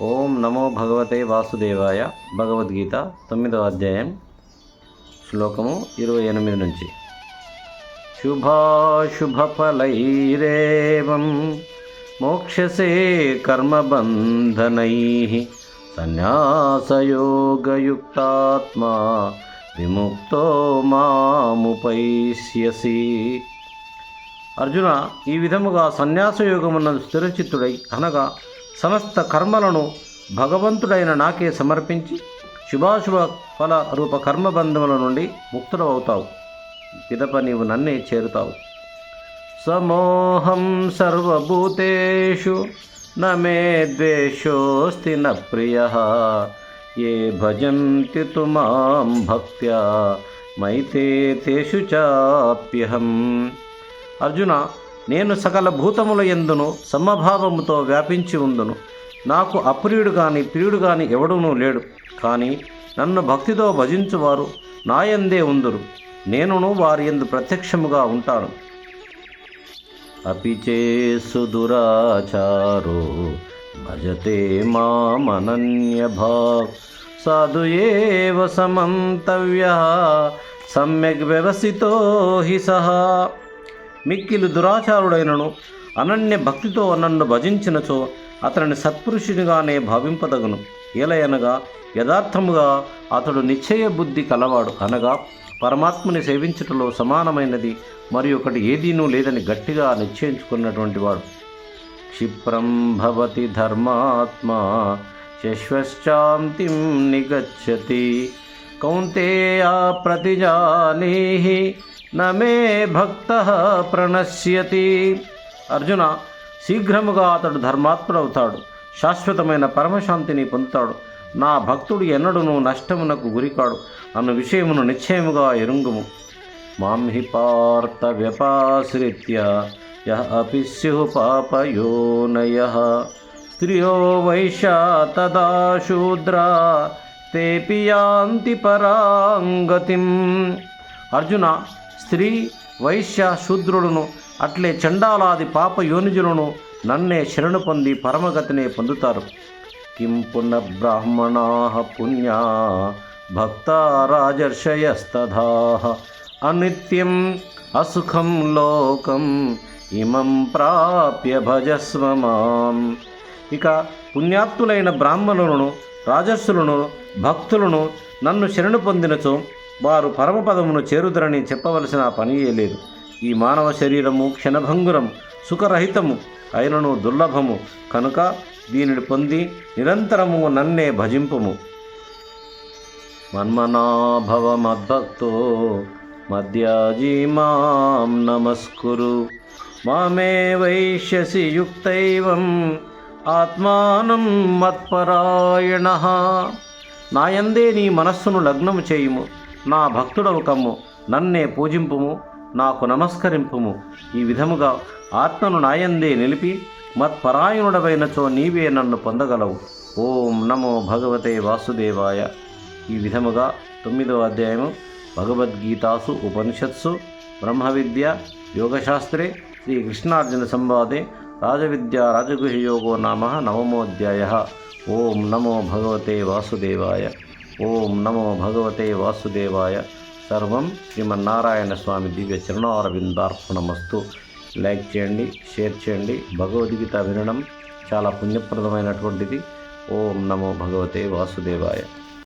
ఓం నమో భగవతే వాసుదేవాయ భగవద్గీత తొమ్మిదవ అధ్యాయం శ్లోకము ఇరవై ఎనిమిది నుంచి. శుభాశుభఫలైరేవం మోక్షసే కర్మబంధనై సన్యాసయోగయుక్తాత్మా విముక్తో మాముపైష్యసి. అర్జున ఈ విధముగా సన్యాసయోగమున్న స్థిరచిత్తుడై అనగా సమస్త కర్మలను భగవంతుడైన నాకే సమర్పించి శుభాశుభ ఫల రూప కర్మబంధముల నుండి ముక్తుడవుతావు పిదప నీవు నన్నే చేరుతావు. సమోహం సర్వభూతేషు న ద్వేషోస్తి న ప్రియ. ఏ భజంతి తుమాం మాం భక్త్యా మైతే తేషు చాప్యహం. అర్జున నేను సకల భూతముల ఎందును సమభావముతో వ్యాపించి ఉందును. నాకు అప్రియుడు కానీ ప్రియుడు కానీ ఎవడునూ లేడు. కానీ నన్ను భక్తితో భజించువారు నాయందే ఉందురు. నేనును వారి ఎందు ప్రత్యక్షముగా ఉంటాను. అపిచేసు దురాచారో భజతే మామనన్యభాక్ సాధు ఏవ సమంతవ్య సమ్యక్ వ్యవసితో హి సహా. మిక్కిలు దురాచారుడైనను అనన్య భక్తితో నన్ను భజించినచో అతనిని సత్పురుషునిగానే భావింపదగను. ఏలయనగా యథార్థముగా అతడు నిశ్చయ బుద్ధి కలవాడు. అనగా పరమాత్మని సేవించటంలో సమానమైనది మరి ఒకటి ఏదీనూ లేదని గట్టిగా నిశ్చయించుకున్నటువంటి వాడు. క్షిప్రం భవతి ధర్మాత్మా శశ్వశ్చాంతిం నిగచ్చతి కౌంతేయా ప్రతిజానీ నమే భక్త ప్రణశ్యతి. అర్జున శీఘ్రముగా అతడు ధర్మాత్ముడవుతాడు. శాశ్వతమైన పరమశాంతిని పొందుతాడు. నా భక్తుడు ఎన్నడూ నష్టమునకు గురికాడు. అన్న విషయమును నిశ్చయముగా ఎరుంగుము. మాం హి పార్థ వ్యపాశ్రిత్య యః అపి స్యుః పాపయోనయ స్త్రియో వైశ్యా తదా శూద్రా తేపి యాంతి పరాంగతిం. అర్జున స్త్రీ వైశ్య శూద్రులను అట్లే చండాలాది పాప యోనిజులను నన్నే శరణు పొంది పరమగతినే పొందుతారు. కిం పునః బ్రాహ్మణా పుణ్యా భక్త రాజర్షయస్తథా అనిత్యం అసుఖం లోకం ఇమం ప్రాప్య భజస్వ మాం. ఇక పుణ్యాత్తులైన బ్రాహ్మణులను రాజస్సులను భక్తులను నన్ను శరణు పొందినచో వారు పరమపదమును చేరుదరని చెప్పవలసిన పనియే లేదు. ఈ మానవ శరీరము క్షణభంగురం సుఖరహితము అయినను దుర్లభము. కనుక దీనిని పొంది నిరంతరము నన్నే భజింపుము. మన్మనాభవమద్భక్తో మధ్యాజీ మాం నమస్కురు. మామే వైశ్యసి యుక్తైవం ఆత్మానం మత్పరాయణ. నాయందే నీ మనస్సును లగ్నము చేయుము. నా భక్తుడవు కమ్ము నన్నే పూజింపుము నాకు నమస్కరింపుము ఈ విధముగా ఆత్మను నాయందే నిలిపి మత్పరాయణుడవైనచో నీవే నన్ను పొందగలవు ఓం నమో భగవతే వాసుదేవాయ ఈ విధముగా తొమ్మిదవ అధ్యాయము భగవద్గీతాసు ఉపనిషత్సు బ్రహ్మ విద్య యోగశాస్త్రే శ్రీ కృష్ణార్జున సంవాదే రాజవిద్యా రాజగుహయోగో నామ నవమోధ్యాయ ఓం నమో భగవతే వాసుదేవాయ ఓం నమో భగవతే వాసుదేవాయ. సర్వం శ్రీమన్నారాయణ స్వామి దివ్య చరణారవిందార్పణమస్తు. లైక్ చేయండి షేర్ చేయండి భగవద్గీత వినడం చాలా పుణ్యప్రదమైనటువంటిది. ఓం నమో భగవతే వాసుదేవాయ.